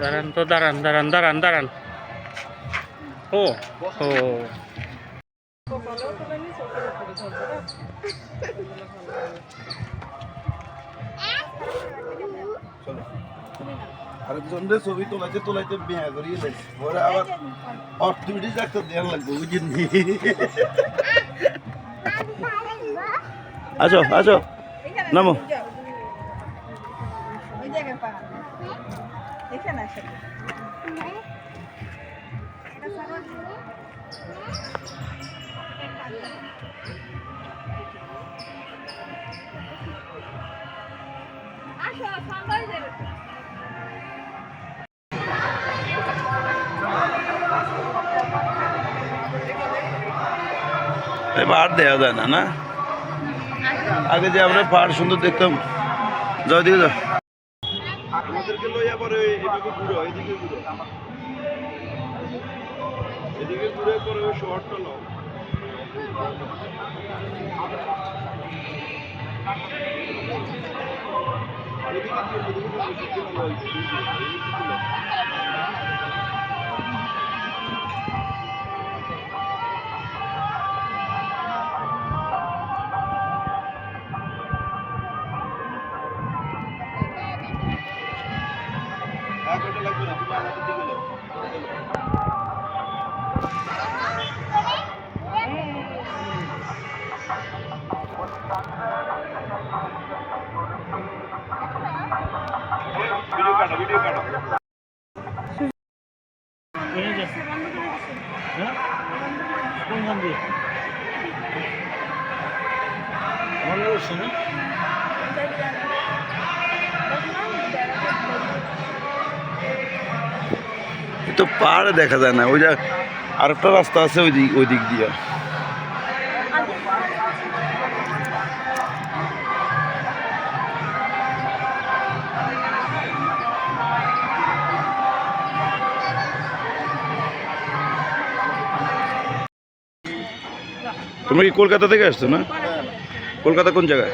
দাঁড়ান তো দাঁড়ান দাঁড়ান দাঁড়ান দাঁড়ান ও ও আরেকজনের ছবি তোলাইতে তোলাইতে বিয়া করিয়ে দেয় পরে আবার অর্থবিটি ডাক্তার দেওয়ার লাগবে বুঝিনি? আসো আসো। নামো। আসে আসো পাহাড় দেওয়া যায় না না? আগে যে আমরা পাহাড় সুন্দর দেখতাম। যাও দিকে যাও। আমাদেরকে লইয়া পরে এদিকে ঘুরো এদিকে ঘুরো। এদিকে ঘুরে পরে শহরটা এদিকে এক ঘণ্টা লাগবে না তো পাহাড়ে দেখা যায় না ওইটা আরেকটা রাস্তা আছে ওই দিক ওই দিক দিয়ে। তোমরা কি কলকাতা থেকে আসছো না? কলকাতা কোন জায়গায়?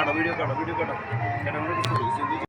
കട വീഡിയോ കട വീഡിയോ കട